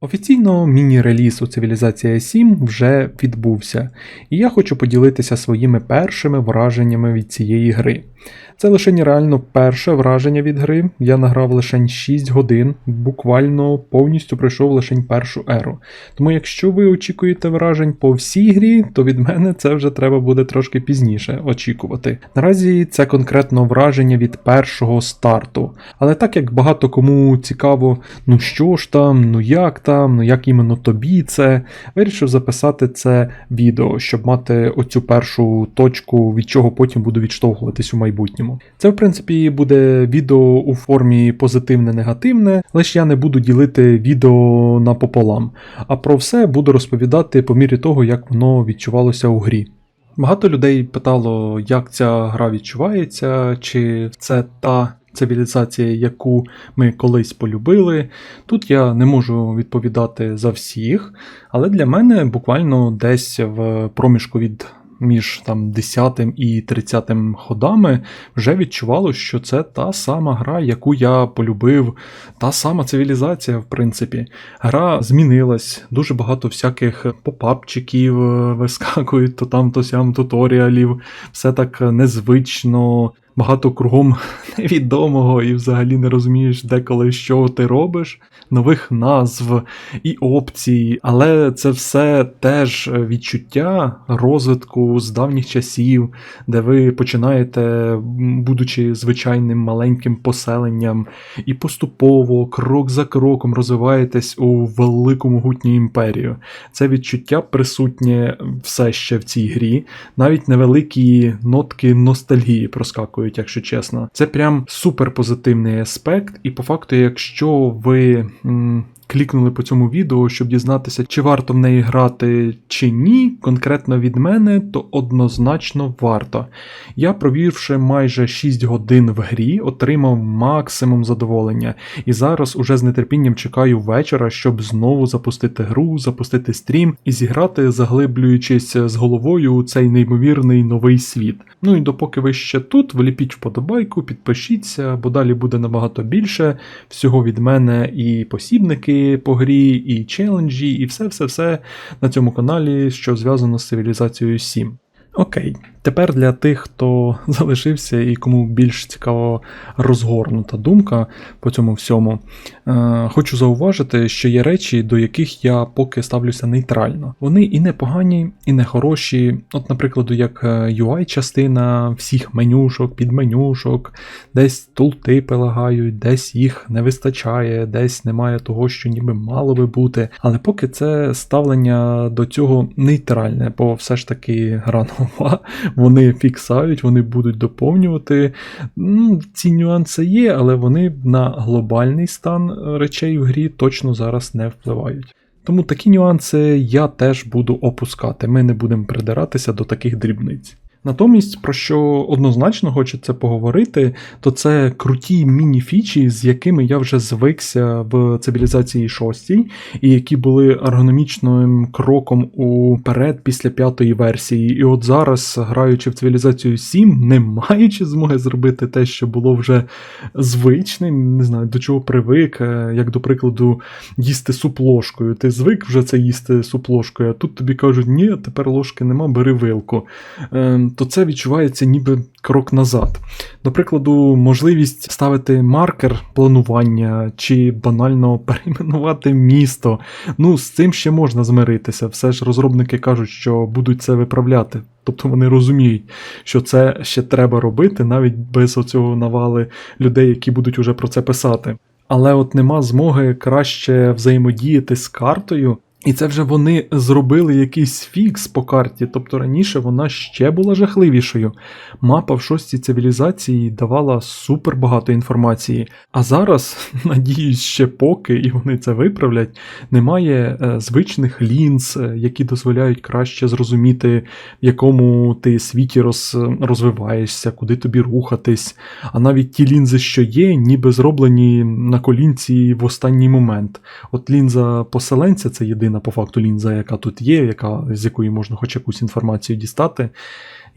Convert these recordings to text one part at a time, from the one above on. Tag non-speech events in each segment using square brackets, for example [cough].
Офіційно міні-реліз у Цивілізація 7 вже відбувся, і я хочу поділитися своїми першими враженнями від цієї гри. Це лише реально перше враження від гри. Я награв лише 6 годин, буквально повністю пройшов лише першу еру. Тому якщо ви очікуєте вражень по всій грі, то від мене це вже треба буде трошки пізніше очікувати. Наразі це конкретно враження від першого старту. Але так як багато кому цікаво, ну що ж там, ну як там, ну як іменно тобі це, вирішив записати це відео, щоб мати оцю першу точку, від чого потім буду відштовхуватись у майбутньому. Це, в принципі, буде відео у формі позитивне-негативне, лише я не буду ділити відео напополам, а про все буду розповідати по мірі того, як воно відчувалося у грі. Багато людей питало, як ця гра відчувається, чи це та цивілізація, яку ми колись полюбили. Тут я не можу відповідати за всіх, але для мене буквально десь в проміжку від між там 10 і 30 ходами вже відчувало, що це та сама гра, яку я полюбив, та сама цивілізація, в принципі. Гра змінилась, дуже багато всяких попапчиків е, вискакують, то там, то сям туторіалів, все так незвично. Багато кругом [laughs] невідомого і взагалі не розумієш, деколи що ти робиш, нових назв і опцій, але це все теж відчуття розвитку з давніх часів, де ви починаєте, будучи звичайним маленьким поселенням, і поступово, крок за кроком розвиваєтесь у велику могутню імперію. Це відчуття присутнє все ще в цій грі, навіть невеликі нотки ностальгії проскакують, якщо чесно. Це прям супер позитивний аспект, і по факту, якщо ви м, клікнули по цьому відео, щоб дізнатися, чи варто в неї грати чи ні, конкретно від мене, то однозначно варто. Я, провівши майже 6 годин в грі, отримав максимум задоволення. І зараз уже з нетерпінням чекаю вечора, щоб знову запустити гру, запустити стрім і зіграти, заглиблюючись з головою у цей неймовірний новий світ. Ну і допоки ви ще тут, вліпіть вподобайку, підпишіться, бо далі буде набагато більше всього від мене і посібники по грі, і челенджі, і все-все-все на цьому каналі, що зв'язано з цивілізацією 7. Окей, тепер для тих, хто [laughs] залишився і кому більш цікава розгорнута думка по цьому всьому, е, хочу зауважити, що є речі, до яких я поки ставлюся нейтрально. Вони і не погані, і не хороші. От, наприклад, як UI-частина всіх менюшок, підменюшок, десь тултипи лагають, десь їх не вистачає, десь немає того, що ніби мало би бути. Але поки це ставлення до цього нейтральне, бо все ж таки гра нова, вони фіксають, вони будуть доповнювати. Ну, Ці нюанси є, але вони на глобальний стан речей в грі точно зараз не впливають. Тому такі нюанси я теж буду опускати. Ми не будемо придиратися до таких дрібниць. Натомість, про що однозначно хочеться поговорити, то це круті міні-фічі, з якими я вже звикся в цивілізації 6, і які були ергономічним кроком уперед після п'ятої версії. І от зараз, граючи в цивілізацію 7, не маючи змоги зробити те, що було вже звичним, не знаю, до чого привик, е, як до прикладу, їсти суп ложкою. Ти звик вже це їсти суп ложкою, а тут тобі кажуть, ні, тепер ложки нема, бери вилку. То це відчувається ніби крок назад. До прикладу, можливість ставити маркер планування чи банально [laughs] перейменувати місто. Ну, з цим ще можна змиритися. Все ж розробники кажуть, що будуть це виправляти. Тобто вони розуміють, що це ще треба робити, навіть без оцього навали людей, які будуть уже про це писати. Але от нема змоги краще взаємодіяти з картою. І це вже вони зробили якийсь фікс по карті, тобто раніше вона ще була жахливішою. Мапа в шостій цивілізації давала супер багато інформації. А зараз, [laughs] надіюсь, ще поки, і вони це виправлять, немає е, звичних лінз, е, які дозволяють краще зрозуміти, в якому ти світі роз, розвиваєшся, куди тобі рухатись. А навіть ті лінзи, що є, ніби зроблені на колінці в останній момент. От лінза поселенця це єдина єдина по факту лінза, яка тут є, яка, з якої можна хоч якусь інформацію дістати.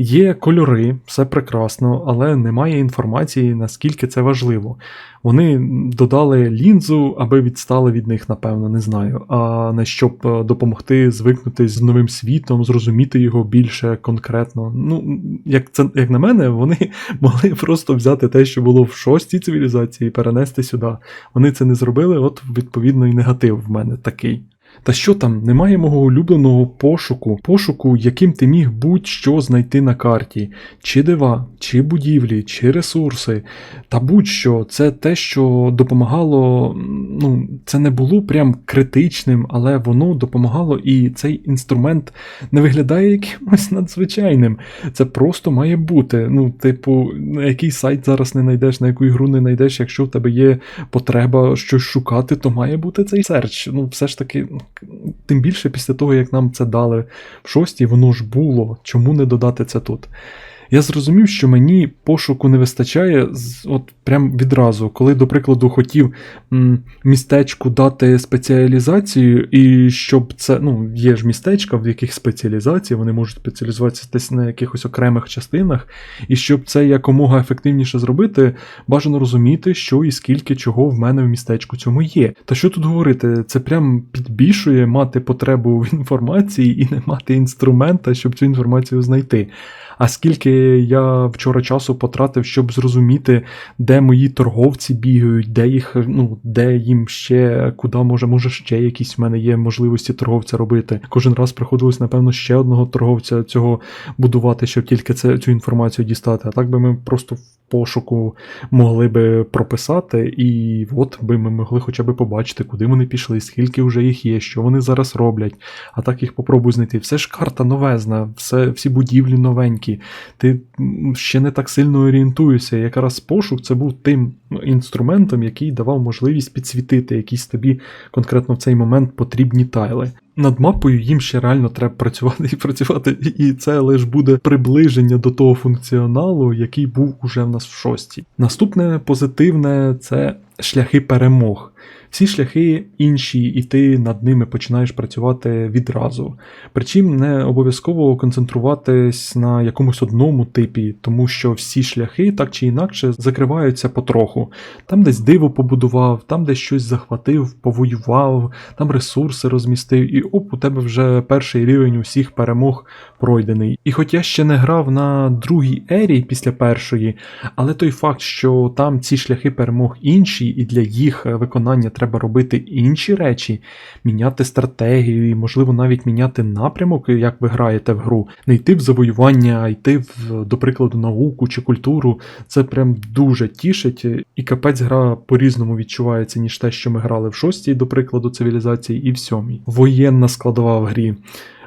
Є кольори, все прекрасно, але немає інформації, наскільки це важливо. Вони додали лінзу, аби відстали від них, напевно, не знаю. А не щоб е, допомогти звикнути з новим світом, зрозуміти його більше конкретно. Ну, як це як на мене, вони [laughs] могли просто взяти те, що було в шостій цивілізації, і перенести сюди. Вони це не зробили, от відповідно і негатив в мене такий. Та що там, немає мого улюбленого пошуку, пошуку, яким ти міг будь-що знайти на карті, чи дива, чи будівлі, чи ресурси. Та будь-що, це те, що допомагало. Ну, це не було прям критичним, але воно допомагало, і цей інструмент не виглядає якимось [laughs] надзвичайним. Це просто має бути. Ну, типу, на який сайт зараз не знайдеш, на яку ігру не знайдеш, якщо в тебе є потреба щось шукати, то має бути цей серч. Ну, все ж таки, тим більше після того, як нам це дали в шостій, воно ж було. Чому не додати це тут? Я зрозумів, що мені пошуку не вистачає от прям відразу, коли, до прикладу, хотів містечку дати спеціалізацію, і щоб це, ну, є ж містечка, в яких спеціалізації, вони можуть спеціалізуватися десь на якихось окремих частинах, і щоб це якомога ефективніше зробити, бажано розуміти, що і скільки чого в мене в містечку цьому є. Та що тут говорити, це прям підбільшує мати потребу в інформації і не мати інструмента, щоб цю інформацію знайти. А скільки я вчора часу потратив, щоб зрозуміти, де мої торговці бігають, де їх, ну, де їм ще, куди може, може ще якісь в мене є можливості торговця робити. Кожен раз приходилось, напевно, ще одного торговця цього будувати, щоб тільки це, цю інформацію дістати. А так би ми просто в пошуку могли би прописати, і от би ми могли хоча б побачити, куди вони пішли, скільки вже їх є, що вони зараз роблять. А так їх попробуй знайти. Все ж карта новезна, все, всі будівлі новенькі. Ти ще не так сильно орієнтуєшся. Якраз пошук це був тим інструментом, який давав можливість підсвітити якісь тобі конкретно в цей момент потрібні тайли. Над мапою їм ще реально треба працювати і працювати, і це лише буде приближення до того функціоналу, який був уже в нас в шостій. Наступне позитивне це шляхи перемог. Всі шляхи інші, і ти над ними починаєш працювати відразу. Причому не обов'язково концентруватись на якомусь одному типі, тому що всі шляхи так чи інакше закриваються потроху. Там десь диво побудував, там десь щось захватив, повоював, там ресурси розмістив, і оп, у тебе вже перший рівень усіх перемог пройдений. І хоч я ще не грав на другій ері після першої, але той факт, що там ці шляхи перемог інші, і для їх е, виконання треба робити інші речі, міняти стратегію, і, можливо, навіть міняти напрямок, як ви граєте в гру, не йти в завоювання, а йти в, до прикладу, науку чи культуру. Це прям дуже тішить, і капець гра по-різному відчувається, ніж те, що ми грали в шостій, до прикладу, цивілізації, і в сьомій. Воєнна складова в грі.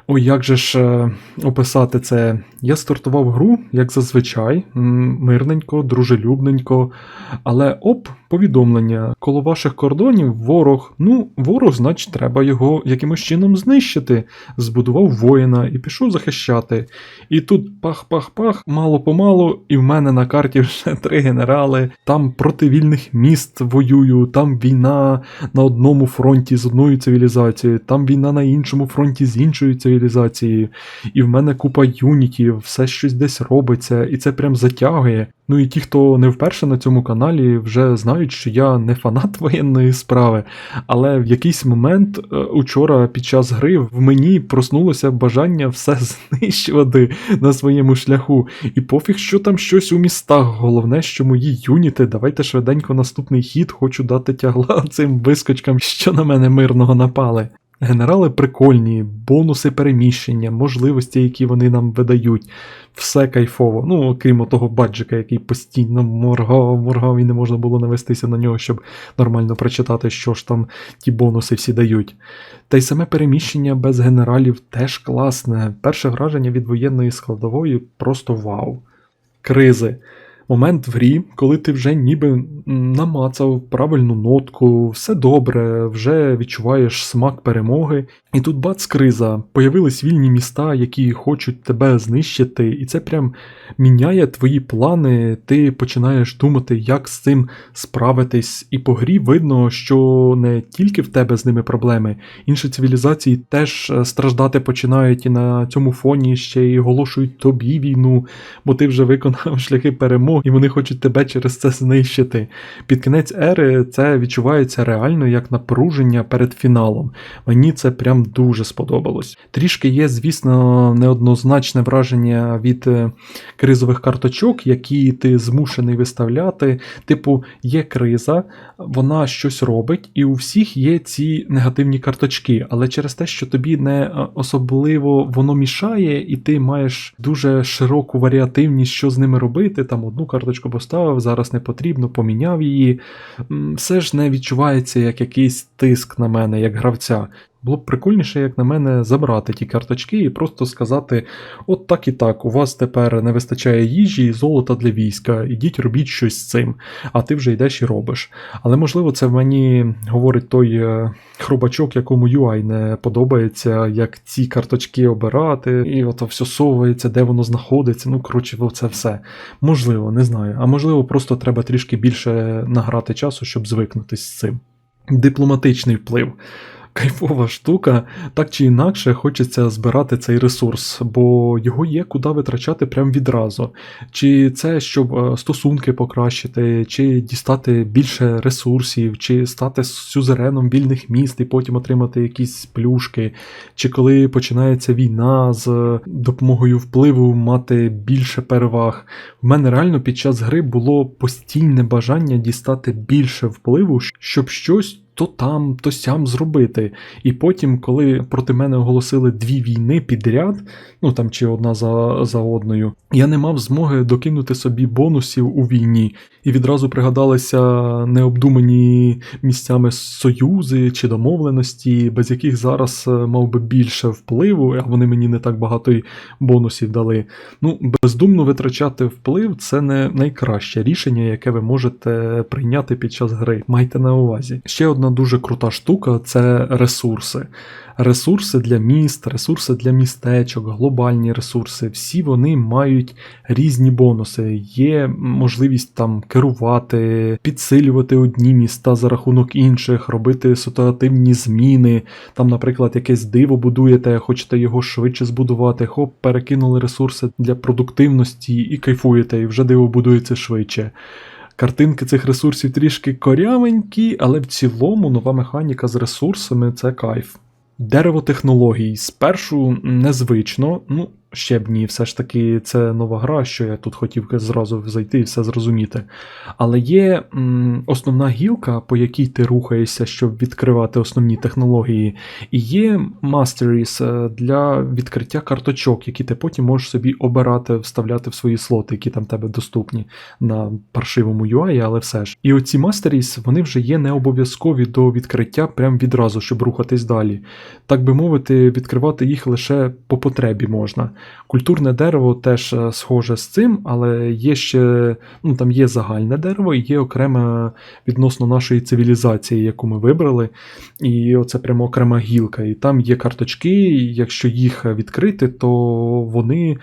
Ой, як же ж е, описати це? Я стартував гру, як зазвичай, мирненько, дружелюбненько, але оп, повідомлення. Коло ваших кордонів ворог. Ну, ворог, значить, треба його якимось чином знищити. Збудував воїна і пішов захищати. І тут пах-пах-пах, мало-помалу, і в мене на карті вже [laughs] три генерали. Там проти вільних міст воюю, там війна на одному фронті з одною цивілізацією, там війна на іншому фронті з іншою цивілізацією. І в мене купа юнітів, все щось десь робиться, і це прям затягує. Ну і ті, хто не вперше на цьому каналі, вже знають, що я не фанат [laughs] воєнної справи, але в якийсь момент е, учора під час гри в мені проснулося бажання все [laughs] знищувати на своєму шляху. І пофіг, що там щось у містах. Головне, що мої юніти, давайте швиденько наступний хід, хочу дати тягла [laughs] цим вискочкам, що на мене мирного напали. Генерали прикольні, бонуси переміщення, можливості, які вони нам видають. Все кайфово. Ну, окрім того баджика, який постійно моргав, моргав, і не можна було навестися на нього, щоб нормально прочитати, що ж там ті бонуси всі дають. Та й саме переміщення без генералів теж класне. Перше враження від воєнної складової просто вау. Кризи. Момент в грі, коли ти вже ніби намацав правильну нотку, все добре, вже відчуваєш смак перемоги. І тут бац криза, появились вільні міста, які хочуть тебе знищити, і це прям міняє твої плани. Ти починаєш думати, як з цим справитись. І по грі видно, що не тільки в тебе з ними проблеми, інші цивілізації теж е, страждати починають і на цьому фоні ще й оголошують тобі війну, бо ти вже виконав [laughs] шляхи перемоги, і вони хочуть тебе через це знищити. Під кінець ери це відчувається реально як напруження перед фіналом. Мені це прям дуже сподобалось. Трішки є, звісно, неоднозначне враження від е, кризових карточок, які ти змушений виставляти. Типу, є криза, вона щось робить, і у всіх є ці негативні карточки, але через те, що тобі не е, особливо воно мішає, і ти маєш дуже широку варіативність, що з ними робити. Там одну карточку поставив, зараз не потрібно, поміняв її. Все ж не відчувається як якийсь тиск на мене, як гравця. Було б прикольніше, як на мене, забрати ті карточки і просто сказати: от так і так, у вас тепер не вистачає їжі і золота для війська, ідіть робіть щось з цим, а ти вже йдеш і робиш. Але можливо, це мені говорить той е, хробачок, якому UI не подобається, як ці карточки обирати, і ото все совується, де воно знаходиться. Ну, коротше, це все. Можливо, не знаю. А можливо, просто треба трішки більше награти часу, щоб звикнутись з цим. Дипломатичний вплив. Кайфова штука, так чи інакше хочеться збирати цей ресурс, бо його є куди витрачати прямо відразу. Чи це щоб е, стосунки покращити, чи дістати більше ресурсів, чи стати сюзереном вільних міст і потім отримати якісь плюшки, чи коли починається війна з допомогою впливу мати більше переваг. В мене реально під час гри було постійне бажання дістати більше впливу, щоб щось то там, то сям зробити. І потім, коли проти мене оголосили дві війни підряд, ну там чи одна за, за одною, я не мав змоги докинути собі бонусів у війні. І відразу пригадалися необдумані місцями союзи чи домовленості, без яких зараз е, мав би більше впливу, а вони мені не так багато й бонусів дали. Ну, бездумно витрачати вплив це не найкраще рішення, яке ви можете прийняти під час гри. Майте на увазі. Ще одна дуже крута штука це ресурси. Ресурси для міст, ресурси для містечок, глобальні ресурси, всі вони мають різні бонуси. Є можливість там керувати, підсилювати одні міста за рахунок інших, робити ситуативні зміни. Там, наприклад, якесь диво будуєте, хочете його швидше збудувати, хоп, перекинули ресурси для продуктивності і кайфуєте, і вже диво будується швидше. Картинки цих ресурсів трішки корявенькі, але в цілому нова механіка з ресурсами це кайф. Дерево технологій спершу незвично, ну ще б ні, все ж таки це нова гра, що я тут хотів зразу зайти і все зрозуміти. Але є м, основна гілка, по якій ти рухаєшся, щоб відкривати основні технології, і є Masteries е, для відкриття карточок, які ти потім можеш собі обирати, вставляти в свої слоти, які там тебе доступні на паршивому UI, але все ж. І оці Masteries, вони вже є не обов'язкові до відкриття прямо відразу, щоб рухатись далі. Так би мовити, відкривати їх лише по потребі можна. Культурне дерево теж е, схоже з цим, але є ще ну там є загальне дерево і є окреме відносно нашої цивілізації, яку ми вибрали. І оце прямо окрема гілка. І там є карточки, і якщо їх відкрити, то вони.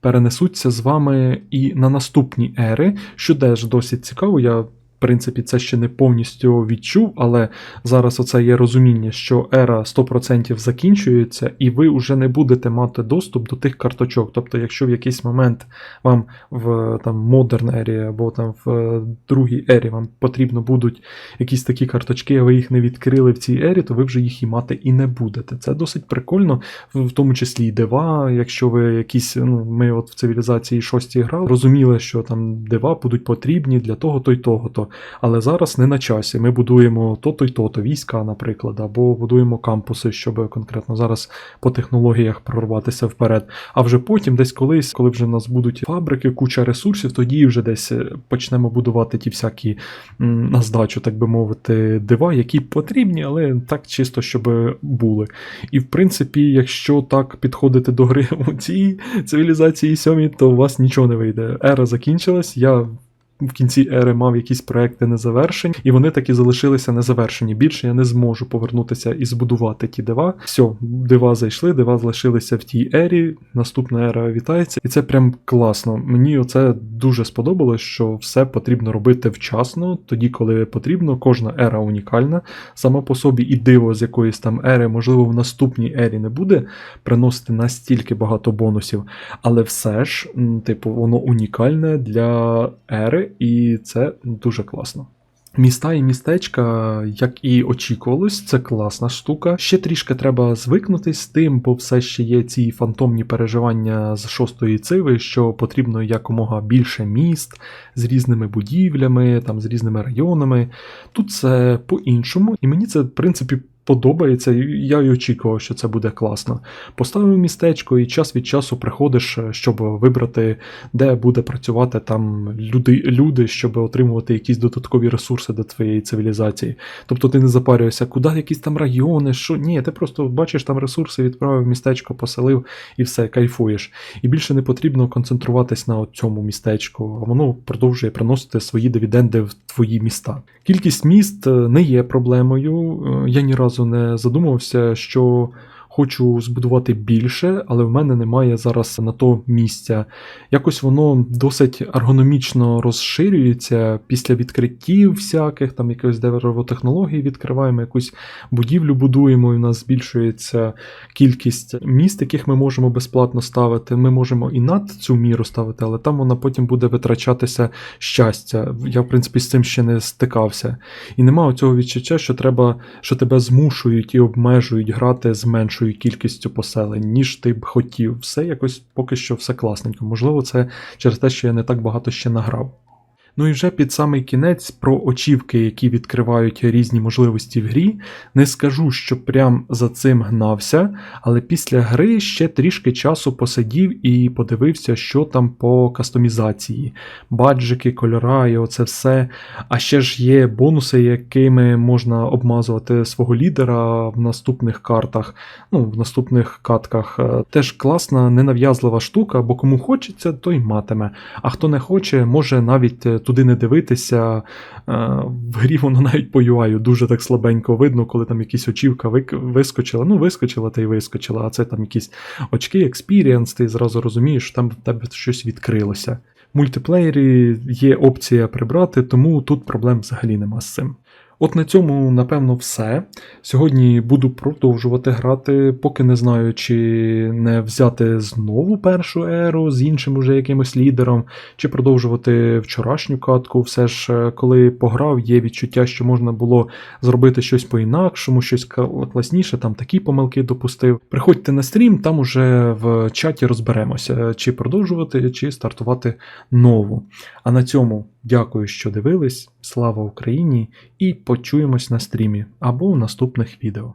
Перенесуться з вами і на наступні ери, що теж досить цікаво. Я принципі, це ще не повністю відчув, але зараз оце є розуміння, що ера 100% закінчується, і ви вже не будете мати доступ до тих карточок. Тобто, якщо в якийсь момент вам в там Modern ері або там в е, другій ері вам потрібно будуть якісь такі карточки, а ви їх не відкрили в цій ері, то ви вже їх і мати і не будете. Це досить прикольно, в тому числі і дива. Якщо ви якісь, ну ми от в цивілізації 6 грали, розуміли, що там дива будуть потрібні для того, то й того. то Але зараз не на часі. Ми будуємо то-то й то-то, війська, наприклад, або будуємо кампуси, щоб конкретно зараз по технологіях прорватися вперед. А вже потім, десь колись, коли вже в нас будуть фабрики, куча ресурсів, тоді вже десь е, почнемо будувати ті всякі на здачу, так би мовити, дива, які потрібні, але так чисто, щоб були. І в принципі, якщо так підходити до гри у цій цивілізації сьомій, то у вас нічого не вийде. Ера закінчилась. Я в кінці ери мав якісь проекти незавершені, і вони таки залишилися незавершені. Більше я не зможу повернутися і збудувати ті дива. Все, дива зайшли, дива залишилися в тій ері. Наступна ера вітається, і це прям класно. Мені оце дуже сподобалось, що все потрібно робити вчасно, тоді, коли потрібно. Кожна ера унікальна сама по собі, і диво з якоїсь там ери, можливо, в наступній ері не буде приносити настільки багато бонусів, але все ж, типу, воно унікальне для ери, і це дуже класно. Міста і містечка, як і очікувалось, це класна штука. Ще трішки треба звикнутись з тим, бо все ще є ці фантомні переживання з шостої циви, що потрібно якомога більше міст з різними будівлями, там з різними районами. Тут це по-іншому, і мені це, в принципі, подобається. Я й очікував, що це буде класно. Поставив містечко і час від часу приходиш, е, щоб вибрати, де буде працювати там люди, люди, щоб отримувати якісь додаткові ресурси до твоєї цивілізації. Тобто ти не запарюєшся, куди якісь там райони, що ні, ти просто бачиш там ресурси, відправив містечко, поселив і все, кайфуєш. І більше не потрібно концентруватись на цьому містечку, а воно продовжує приносити свої дивіденди в твої міста. Кількість міст е, не є проблемою. Е, Я ні разу не задумувався, що хочу збудувати більше, але в мене немає зараз на то місця. Якось воно досить ергономічно розширюється після відкриттів всяких, там якихось деревотехнологій відкриваємо, якусь будівлю будуємо, і в нас збільшується кількість міст, яких ми можемо безплатно ставити. Ми можемо і над цю міру ставити, але там вона потім буде витрачатися щастя. Я, в принципі, з цим ще не стикався. І нема цього відчуття, що треба, що тебе змушують і обмежують грати з меншою кількістю поселень, ніж ти б хотів. Все якось поки що все класненько. Можливо, це через те, що я не так багато ще награв. Ну і вже під самий кінець про очівки, які відкривають різні можливості в грі. Не скажу, що прям за цим гнався, але після гри ще трішки часу посидів і подивився, що там по кастомізації. Баджики, кольора і оце все. А ще ж є бонуси, якими можна обмазувати свого лідера в наступних картах, ну, в наступних катках. Е, Теж класна, ненав'язлива штука, бо кому хочеться, той матиме. А хто не хоче, може навіть е, туди не дивитися. Е, В грі воно навіть по UI дуже так слабенько видно, коли там якісь очівка вискочила. Ну, вискочила та й вискочила, а це там якісь очки, експірієнс, ти зразу розумієш, що там в тебе щось відкрилося. В мультиплеєрі є опція прибрати, тому тут проблем взагалі нема з цим. От на цьому, напевно, все. Сьогодні буду продовжувати грати, поки не знаю, чи не взяти знову першу еру з іншим уже якимось лідером, чи продовжувати вчорашню катку. Все ж, е, коли пограв, є відчуття, що можна було зробити щось по-інакшому, щось класніше, там такі помилки допустив. Приходьте на стрім, там уже в чаті розберемося, чи продовжувати, чи стартувати нову. А на цьому дякую, що дивились. Слава Україні! І почуємось на стрімі або у наступних відео.